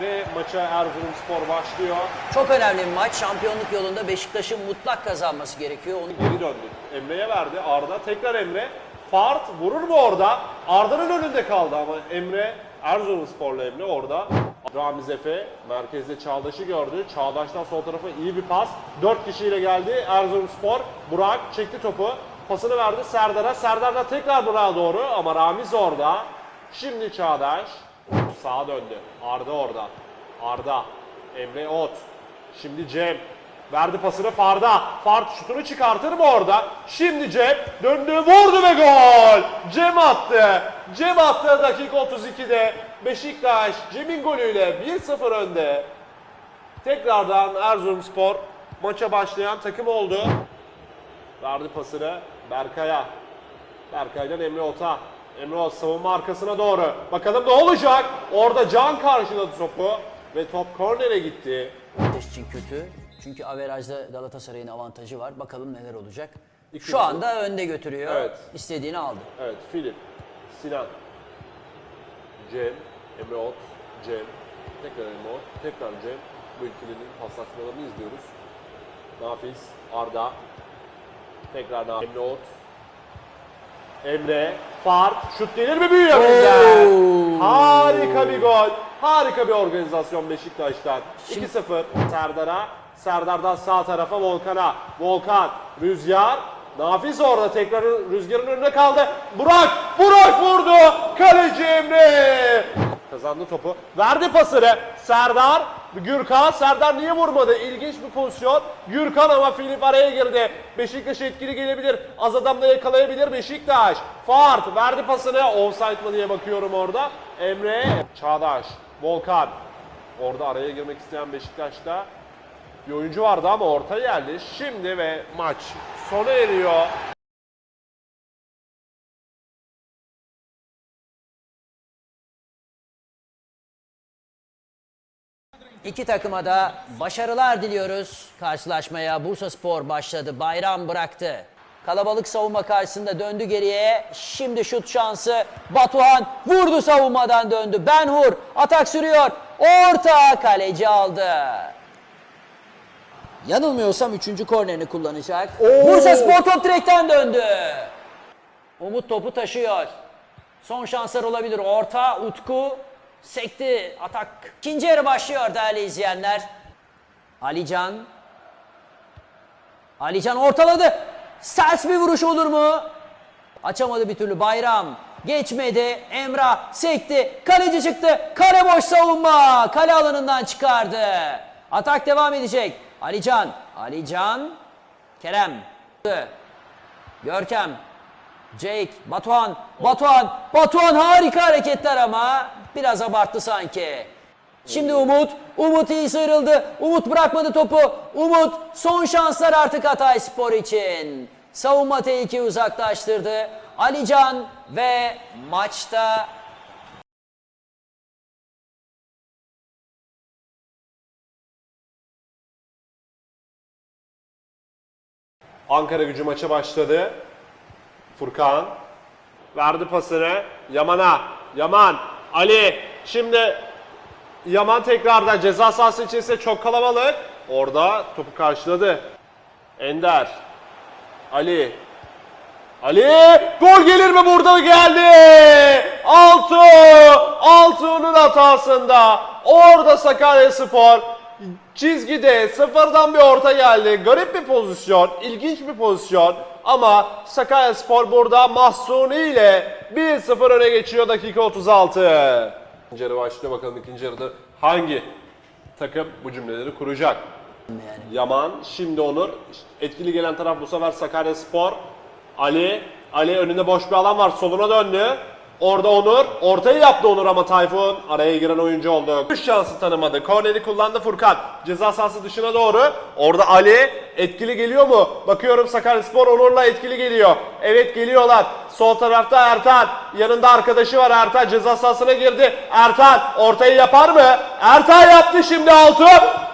Ve maça Erzurumspor başlıyor. Çok önemli bir maç. Şampiyonluk yolunda Beşiktaş'ın mutlak kazanması gerekiyor. Onu Geri döndü. Emre'ye verdi. Arda tekrar Emre. Fart vurur mu orada? Arda'nın önünde kaldı ama Emre Erzurumsporlu Emre orada. Ramiz Efe merkezde Çağdaş'ı gördü. Çağdaş'tan sol tarafa iyi bir pas. 4 kişiyle geldi Erzurumspor. Burak çekti topu. Pasını verdi Serdar'a. Serdar da tekrar Burak'a doğru ama Ramiz orada. Şimdi Çağdaş sağa döndü. Arda orada. Arda. Emre Ot. Şimdi Cem. Verdi pasını Farda. Fard şutunu çıkartır mı orada? Şimdi Cem döndü vurdu ve gol. Cem attı. Cem attı dakika 32'de. Beşiktaş Cem'in golüyle 1-0 önde. Tekrardan Erzurumspor maça başlayan takım oldu. Verdi pasını Berkay'a. Berkay'dan Emre Ot'a. Emre savunma arkasına doğru. Bakalım ne olacak? Orada Can karşıladı topu. Ve top kornere gitti. Beşiktaş için kötü. Çünkü averajda Galatasaray'ın avantajı var. Bakalım neler olacak. İkinci. Şu anda önde götürüyor. Evet. İstediğini aldı. Evet, Filip, Sinan, Cem, Emre Ot, Cem, tekrar Emre Ot, tekrar Cem. Bu ikilinin paslaşmalarını izliyoruz. Nafiz, Arda, tekrar Emre Ot, Emre, Far, şut gelir mi? Oo. Harika bir gol, harika bir organizasyon Beşiktaş'tan. 2-0 Serdar'a, Serdar'dan sağ tarafa Volkan'a. Volkan, Rüzgar, Nafiz orada tekrar Rüzgar'ın önüne kaldı. Burak, Burak vurdu. Kaleci Emre. Kazandı topu. Verdi pasını. Serdar, Gürkan. Serdar niye vurmadı? İlginç bir pozisyon. Gürkan ama Filip araya girdi. Beşiktaş etkili gelebilir. Az adamla yakalayabilir Beşiktaş. Fart verdi pasını. Offside mı diye bakıyorum orada. Emre, Çağdaş, Volkan. Orada araya girmek isteyen Beşiktaş'ta bir oyuncu vardı ama orta geldi. Şimdi ve maç sona eriyor. İki takıma da başarılar diliyoruz. Karşılaşmaya Bursa Spor başladı. Bayram bıraktı. Kalabalık savunma karşısında döndü geriye. Şimdi şut şansı. Batuhan vurdu savunmadan döndü. Benhur atak sürüyor. Orta kaleci aldı. Yanılmıyorsam üçüncü kornerini kullanacak. Bursa Spor top direkten döndü. Umut topu taşıyor. Son şanslar olabilir. Orta, Utku sekti. Atak. İkinci yarı başlıyor değerli izleyenler. Alican. Alican ortaladı. Sert bir vuruş olur mu? Açamadı bir türlü Bayram. Geçmedi. Emrah sekti. Kaleci çıktı. Kale boş savunma. Kale alanından çıkardı. Atak devam edecek. Alican. Alican. Kerem. Görkem. Jake, Batuhan, Batuhan, Batuhan harika hareketler ama biraz abarttı sanki. Şimdi Umut, Umut iyi sıyrıldı. Umut bırakmadı topu. Umut son şanslar artık Hatay Spor için. Savunma tehlikeyi uzaklaştırdı. Alican ve maçta Ankara gücü maça başladı. Furkan verdi pasını Yaman'a. Yaman, Ali. Şimdi Yaman tekrardan ceza sahası içerisinde çok kalabalık. Orada topu karşıladı. Ender. Ali. Ali gol gelir mi burada geldi. Altu. Altu'nun hatasında. Orada Sakaryaspor çizgide sıfırdan bir orta geldi. Garip bir pozisyon, ilginç bir pozisyon. Ama Sakaryaspor burada Mahsuni ile 1-0 öne geçiyor dakika 36. İkinci yarı başlıyor bakalım ikinci yarıda hangi takım bu cümleleri kuracak. Yaman, şimdi Onur. Etkili gelen taraf bu sefer Sakaryaspor. Ali, Ali önünde boş bir alan var. Soluna döndü. Orada Onur. Ortayı yaptı Onur ama Tayfun araya giren oyuncu oldu. Üç şansı tanımadı. Korneri kullandı Furkan. Ceza sahası dışına doğru. Orada Ali etkili geliyor mu? Bakıyorum Sakaryaspor Onur'la etkili geliyor. Evet geliyorlar. Sol tarafta Ertan. Yanında arkadaşı var Ertan. Ceza sahasına girdi. Ertan ortayı yapar mı? Ertan yaptı şimdi altı.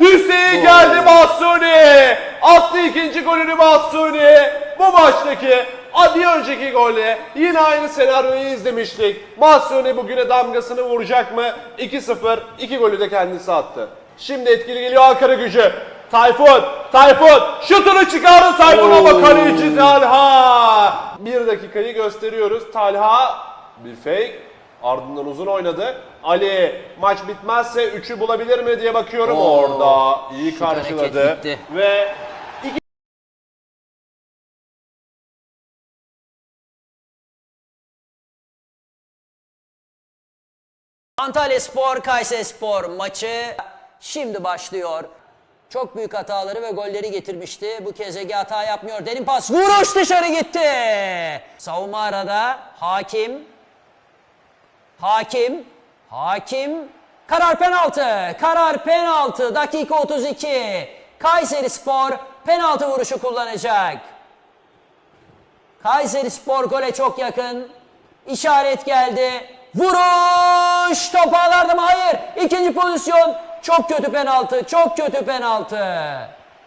Hüseyin geldi Mahsuni. Attı ikinci golünü Mahsuni. bu maçtaki bir önceki golle yine aynı senaryoyu izlemiştik. Masyoni bugüne damgasını vuracak mı? 2-0, 2 golü de kendisi attı. Şimdi etkili geliyor Ankara gücü. Tayfun, Tayfun şutunu çıkardı Tayfun ama kaleci Talha. Bir dakikayı gösteriyoruz. Talha bir fake. Ardından uzun oynadı. Ali maç bitmezse 3'ü bulabilir mi diye bakıyorum Oo, orada. iyi hareket karşıladı. gitti. Ve Antalya Spor, Kayseri Spor maçı şimdi başlıyor. Çok büyük hataları ve golleri getirmişti. Bu kez Ege hata yapmıyor. Derin pas, vuruş dışarı gitti. Savunma arada. Hakim. Hakim. Hakim. Karar penaltı. Karar penaltı. Dakika 32. Kayseri Spor penaltı vuruşu kullanacak. Kayseri Spor gole çok yakın. İşaret geldi. Vuruş! Top ağlarda mı? Hayır. İkinci pozisyon. Çok kötü penaltı. Çok kötü penaltı.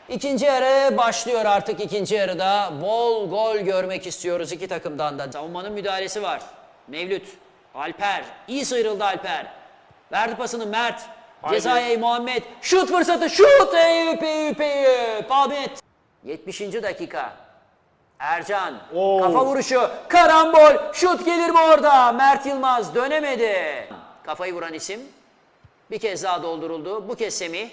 İkinci yarı başlıyor artık ikinci yarıda. Bol gol görmek istiyoruz iki takımdan da. Savunmanın müdahalesi var. Mevlüt, Alper. iyi sıyrıldı Alper. Verdi pasını Mert. Cezayir Muhammed. Şut fırsatı. Şut. Eyüp Eyüp Eyüp. Ahmet. 70. dakika. Ercan. Oo. Kafa vuruşu. Karambol. Şut gelir mi orada? Mert Yılmaz dönemedi. Kafayı vuran isim. Bir kez daha dolduruldu. Bu kez Semih.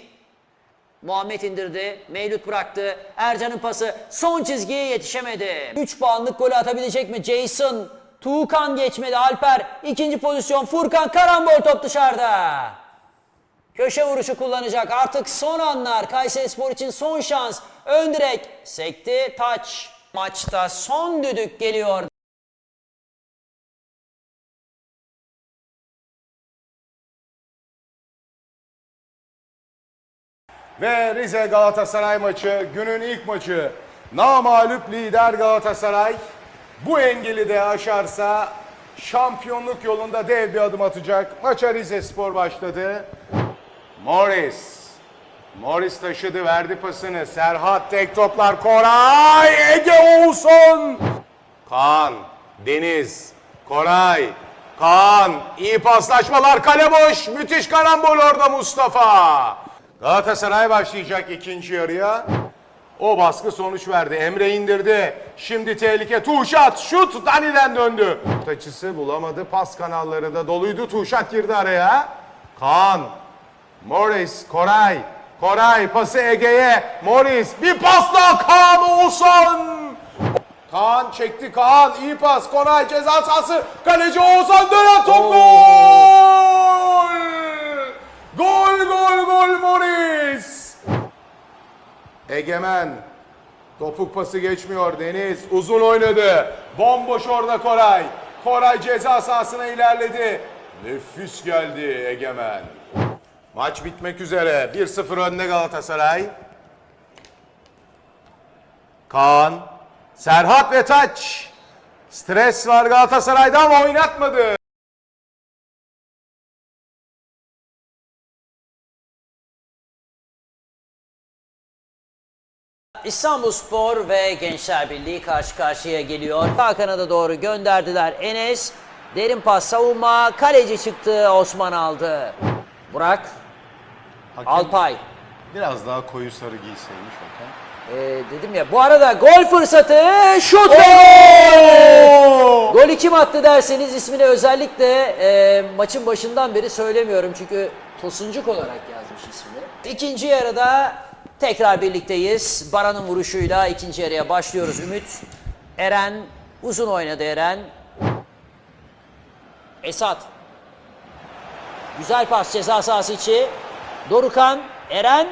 Muhammed indirdi. Mevlüt bıraktı. Ercan'ın pası son çizgiye yetişemedi. 3 puanlık golü atabilecek mi? Jason. Tuğkan geçmedi. Alper. ikinci pozisyon. Furkan karambol top dışarıda. Köşe vuruşu kullanacak. Artık son anlar. Kayseri Spor için son şans. Ön direk. Sekti. Taç. Maçta son düdük geliyor. Ve Rize Galatasaray maçı günün ilk maçı. Namalup lider Galatasaray bu engeli de aşarsa şampiyonluk yolunda dev bir adım atacak. Maça Rize Spor başladı. Morris. Morris taşıdı verdi pasını. Serhat tek toplar Koray. Ege Oğuzhan. Kaan. Deniz. Koray. Kaan. iyi paslaşmalar. Kale boş. Müthiş karambol orada Mustafa. Galatasaray başlayacak ikinci yarıya. O baskı sonuç verdi. Emre indirdi. Şimdi tehlike. Tuğşat şut Dani'den döndü. Taçısı bulamadı. Pas kanalları da doluydu. Tuğşat girdi araya. Kaan. Morris. Koray. Koray pası Ege'ye. Morris bir pasla Kaan Oğuzhan. Kaan çekti Kaan iyi pas Koray ceza sahası kaleci Oğuzhan dönen top gol! Gol gol gol Morris! Egemen topuk pası geçmiyor Deniz uzun oynadı bomboş orada Koray Koray ceza sahasına ilerledi nefis geldi Egemen Maç bitmek üzere 1-0 önde Galatasaray Kaan Serhat ve Taç. Stres var Galatasaray'da ama oynatmadı. İstanbul Spor ve Gençler Birliği karşı karşıya geliyor. Sağ kanada doğru gönderdiler. Enes derin pas savunma. Kaleci çıktı. Osman aldı. Burak. Alpay. Biraz daha koyu sarı giyseymiş hakem. Ee, dedim ya bu arada gol fırsatı şut ve gol! Golü kim attı derseniz ismini özellikle e, maçın başından beri söylemiyorum çünkü Tosuncuk olarak yazmış ismini. İkinci yarıda tekrar birlikteyiz. Baran'ın vuruşuyla ikinci yarıya başlıyoruz. Ümit, Eren, uzun oynadı Eren. Esat. Güzel pas ceza sahası içi. Dorukan, Eren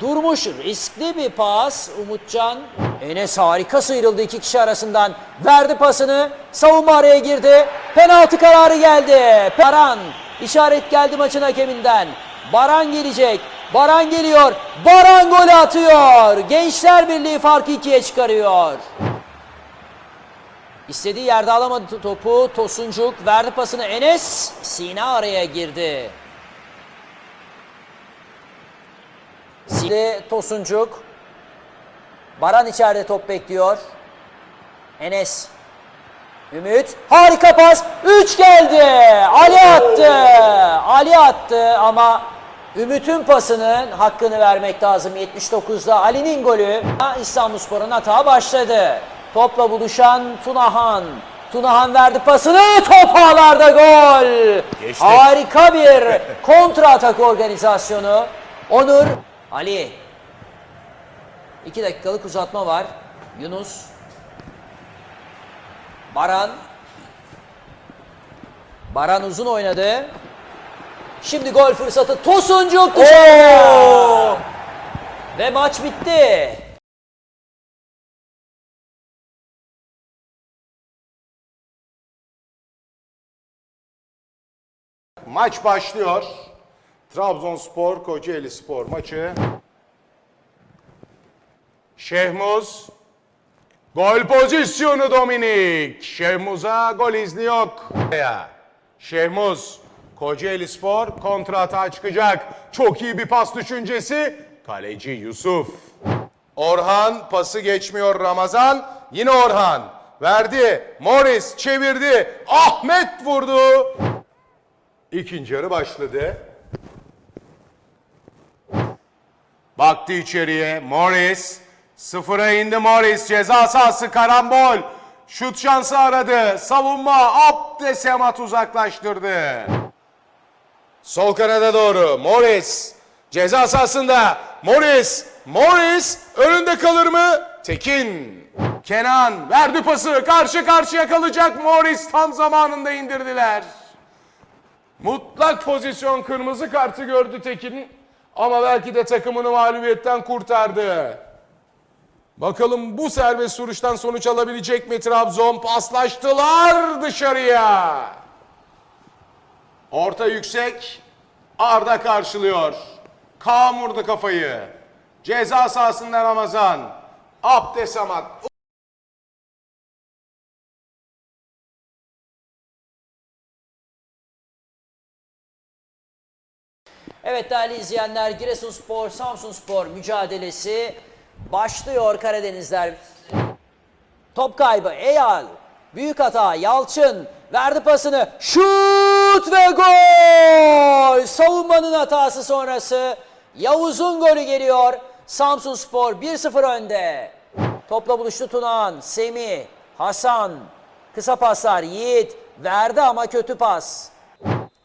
durmuş. Riskli bir pas. Umutcan. Enes harika sıyrıldı iki kişi arasından. Verdi pasını. Savunma araya girdi. Penaltı kararı geldi. Baran. işaret geldi maçın hakeminden. Baran gelecek. Baran geliyor. Baran golü atıyor. Gençler Birliği farkı ikiye çıkarıyor. İstediği yerde alamadı topu. Tosuncuk verdi pasını Enes. Sina araya girdi. Sina Tosuncuk. Baran içeride top bekliyor. Enes. Ümit. Harika pas. 3 geldi. Ali attı. Ali attı ama Ümit'in pasının hakkını vermek lazım. 79'da Ali'nin golü. İstanbulspor'un hata başladı. Topla buluşan Tunahan. Tunahan verdi pasını. Top ağlarda gol. Geçti. Harika bir kontra atak organizasyonu. Onur. Ali. 2 dakikalık uzatma var. Yunus. Baran. Baran uzun oynadı. Şimdi gol fırsatı Tosuncuk dışarıda. Ve maç bitti. Maç başlıyor. Trabzonspor Kocaeli Spor maçı. Şehmuz. Gol pozisyonu Dominik. Şehmuz'a gol izni yok. Şehmuz. Kocaeli Spor kontra atağa çıkacak. Çok iyi bir pas düşüncesi. Kaleci Yusuf. Orhan pası geçmiyor Ramazan. Yine Orhan. Verdi. Morris çevirdi. Ahmet vurdu. İkinci yarı başladı. Baktı içeriye. Morris. Sıfıra indi Morris. Ceza sahası karambol. Şut şansı aradı. Savunma Abdesemat uzaklaştırdı. Sol kanada doğru. Morris. Ceza sahasında. Morris. Morris. Önünde kalır mı? Tekin. Kenan verdi pası. Karşı karşıya kalacak Morris. Tam zamanında indirdiler. Mutlak pozisyon kırmızı kartı gördü Tekin ama belki de takımını mağlubiyetten kurtardı. Bakalım bu serbest vuruştan sonuç alabilecek mi Trabzon? Paslaştılar dışarıya. Orta yüksek. Arda karşılıyor. Kaan kafayı. Ceza sahasında Ramazan. Abdesamat. Evet değerli izleyenler Giresunspor Samsunspor mücadelesi başlıyor Karadenizler. Top kaybı Eyal. Büyük hata Yalçın verdi pasını. Şut ve gol! Savunmanın hatası sonrası Yavuz'un golü geliyor. Samsunspor 1-0 önde. Topla buluştu Tunahan, Semih, Hasan. Kısa paslar Yiğit verdi ama kötü pas.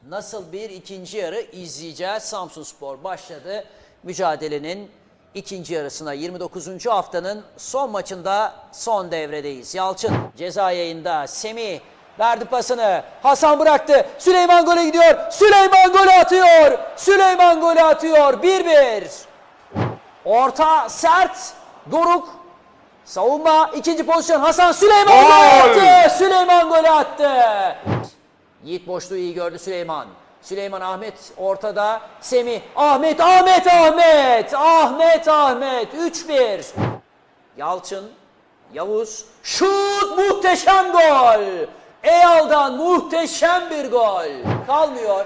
Nasıl bir ikinci yarı izleyeceğiz. Samsunspor başladı. Mücadelenin ikinci yarısına 29. haftanın son maçında son devredeyiz. Yalçın ceza yayında. Semih verdi pasını. Hasan bıraktı. Süleyman gole gidiyor. Süleyman golü atıyor. Süleyman golü atıyor. 1-1. Orta sert. Doruk Savunma ikinci pozisyon Hasan Süleyman Gol! attı. Süleyman golü attı. Yiğit boşluğu iyi gördü Süleyman. Süleyman Ahmet ortada. Semih Ahmet Ahmet Ahmet. Ahmet Ahmet 3-1. Yalçın Yavuz şut muhteşem gol. Eyal'dan muhteşem bir gol. Kalmıyor.